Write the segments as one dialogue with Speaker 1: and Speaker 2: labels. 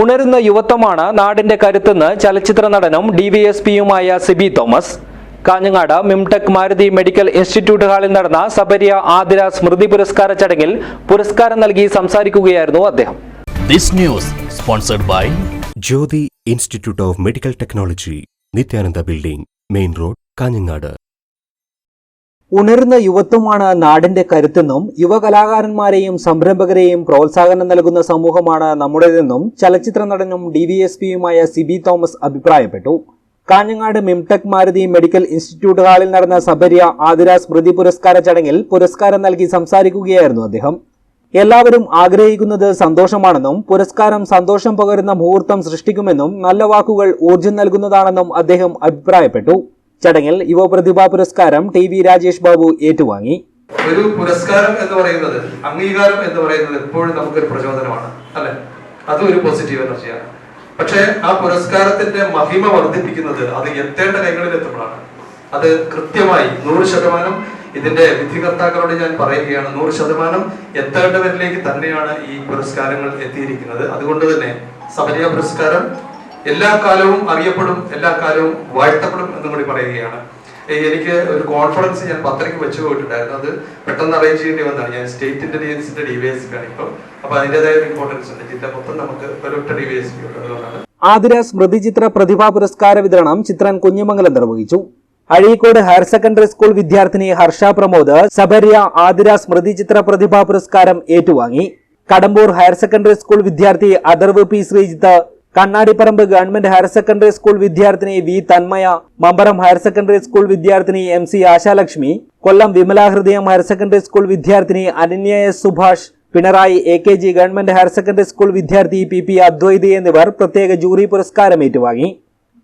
Speaker 1: ഉണരുന്ന യുവത്വമാണ് നാടിന്റെ കരുത്തെന്ന് ചലച്ചിത്ര നടനും ഡി വി എസ് പിയുമായ Sibi Thomas. Kanhangad മിംടെക് Maruti medical institute ഹാളിൽ നടന്ന സബരിയ ആതിര സ്മൃതി പുരസ്കാര ചടങ്ങിൽ പുരസ്കാരം നൽകി സംസാരിക്കുകയായിരുന്നു അദ്ദേഹം.
Speaker 2: This news sponsored by
Speaker 3: Jyothi institute of medical technology Nithyananda building main road Kanhangad.
Speaker 1: ഉണരുന്ന യുവത്വമാണ് നാടിന്റെ കരുത്തെന്നും യുവ കലാകാരന്മാരെയും സംരംഭകരെയും പ്രോത്സാഹനം നൽകുന്ന സമൂഹമാണ് നമ്മുടേതെന്നും ചലച്ചിത്ര നടനും ഡി വി എസ് പിയുമായ സിബി തോമസ് അഭിപ്രായപ്പെട്ടു. കാഞ്ഞങ്ങാട് മിംടെക് മാരുതി മെഡിക്കൽ ഇൻസ്റ്റിറ്റ്യൂട്ട് ഹാളിൽ നടന്ന സബരിയ ആതിര സ്മൃതി പുരസ്കാര ചടങ്ങിൽ പുരസ്കാരം നൽകി സംസാരിക്കുകയായിരുന്നു അദ്ദേഹം. എല്ലാവരും ആഗ്രഹിക്കുന്നത് സന്തോഷമാണെന്നും പുരസ്കാരം സന്തോഷം പകരുന്ന മുഹൂർത്തം സൃഷ്ടിക്കുമെന്നും നല്ല വാക്കുകൾ ഊർജം നൽകുന്നതാണെന്നും അദ്ദേഹം അഭിപ്രായപ്പെട്ടു. ചടങ്ങിൽ യുവപ്രതിഭാ പുരസ്കാരം ടി വി രാജേഷ് ബാബു ഏറ്റുവാങ്ങി.
Speaker 4: ഒരു പുരസ്കാരം എന്ന് പറയുന്നത് അംഗീകാരം എന്ന് പറയുന്നത് എപ്പോഴും നമുക്കൊരു പ്രചോദനമാണ് അല്ലെ? അതും ഒരു പോസിറ്റീവ് എനർജിയാണ്. പക്ഷേ ആ പുരസ്കാരത്തിന്റെ മഹിമ വർദ്ധിപ്പിക്കുന്നത് അത് എത്തേണ്ട കൈകളിൽ എത്തുമ്പോഴാണ്. അത് കൃത്യമായി നൂറ് ശതമാനം ഇതിന്റെ വിധികർത്താക്കളോട് ഞാൻ പറയുകയാണ് നൂറ് ശതമാനം എത്തേണ്ടവരിലേക്ക് തന്നെയാണ് ഈ പുരസ്കാരങ്ങൾ എത്തിയിരിക്കുന്നത്. അതുകൊണ്ട് തന്നെ സബരിയ പുരസ്കാരം എല്ലാ കാലവും അറിയപ്പെടും എല്ലാ കാലവും വാഴ്ത്തപ്പെടും എന്നും കൂടി പറയുകയാണ്. എനിക്ക് ഒരു കോൺഫറൻസ് ഞാൻ പത്രയ്ക്ക് വെച്ചു പോയിട്ടുണ്ടായിരുന്നു. അത് പെട്ടെന്ന് അറേഞ്ച് ചെയ്യേണ്ടി വന്നതാണ്. ഞാൻ സ്റ്റേറ്റ് ഇന്റലിജൻസിന്റെ ഡി വൈ എസ് പി ആണ് ഇപ്പം. അപ്പൊ അതിന്റെതായ ഇമ്പോർട്ടൻസ് ഉണ്ട്. ജില്ല മൊത്തം നമുക്ക് ഒരൊറ്റ ഡി വൈ ഉള്ളതുകൊണ്ടാണ്
Speaker 1: ആതിര സ്മൃതി ചിത്ര പ്രതിഭാ പുരസ്കാര വിതരണം ചിത്രൻ കുഞ്ഞുമംഗലം നിർവഹിച്ചു. അഴീക്കോട് ഹയർ സെക്കൻഡറി സ്കൂൾ വിദ്യാർത്ഥിനി ഹർഷ പ്രമോദ് സബരിയ ആതിര സ്മൃതി ചിത്ര പ്രതിഭാ പുരസ്കാരം ഏറ്റുവാങ്ങി. കടമ്പൂർ ഹയർ സെക്കൻഡറി സ്കൂൾ വിദ്യാർത്ഥി Atharv P Sreejith Kannadiparamba government higher secondary school വിദ്യാർത്ഥിനി V Thanmaya Mambaram higher secondary school വിദ്യാർത്ഥിനി M C Ashalakshmi Kollam Vimalahridayam higher secondary school വിദ്യാർത്ഥിനി Ananya S Subhash Pinarayi A K G government higher secondary school വിദ്യാർത്ഥി P P Adwaithi എന്നിവർ പ്രത്യേക jury പുരസ്കാരം ഏറ്റുവാങ്ങി.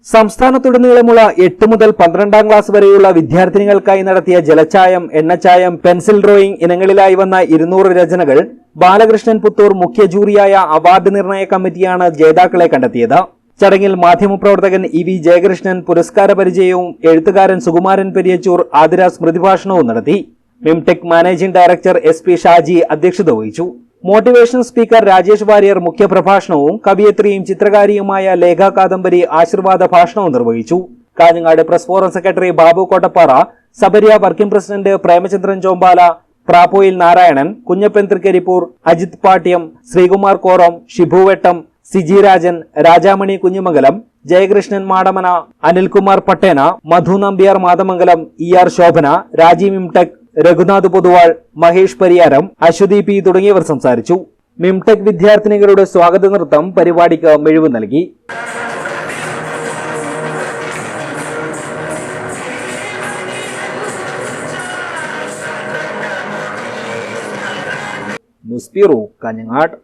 Speaker 1: സംസ്ഥാനത്തുടനീളമുള്ള എട്ട് മുതൽ പന്ത്രണ്ടാം ക്ലാസ് വരെയുള്ള വിദ്യാർത്ഥിനികൾക്കായി നടത്തിയ ജലച്ചായം എണ്ണച്ചായം പെൻസിൽ ഡ്രോയിംഗ് ഇനങ്ങളിലായി വന്ന ഇരുന്നൂറ് രചനകൾ ബാലകൃഷ്ണൻ പുത്തൂർ മുഖ്യ ജൂറിയായ അവാർഡ് നിർണയ കമ്മിറ്റിയാണ് ജേതാക്കളെ കണ്ടെത്തിയത്. ചടങ്ങിൽ മാധ്യമപ്രവർത്തകൻ ഇ വി ജയകൃഷ്ണൻ പുരസ്കാര പരിചയവും എഴുത്തുകാരൻ സുകുമാരൻ പെരിയച്ചൂർ ആതിര സ്മൃതിഭാഷണവും നടത്തി. Mimtec managing director S P Shaji അധ്യക്ഷത വഹിച്ചു. മോട്ടിവേഷൻ സ്പീക്കർ രാജേഷ് വാര്യർ മുഖ്യപ്രഭാഷണവും കവിയത്രിയും ചിത്രകാരിയുമായ ലേഖ കാദംബരി ആശീർവാദ ഭാഷണവും നിർവഹിച്ചു. Kanhangad press forum secretary Babu Kottappara Sabariya working president Premachandran Chombala Prappoyil Narayanan Kunhappan Trikaripur Ajith Pattiam Sreekumar Koram Shibhuvettam Siji Rajan Rajamani Kunhimangalam Jayakrishnan Madamana Anilkumar Pattena Madhu Nambiar Mathamangalam E R Shobhana Rajeev Mimtech Raghunath Poduval Mahesh Pariyaram Aswathy P തുടങ്ങിയവർ സംസാരിച്ചു. മിംടെക് വിദ്യാർത്ഥിനികളുടെ സ്വാഗത നൃത്തം പരിപാടിക്ക് മിഴിവ് നൽകി. News bureau Kanhangad.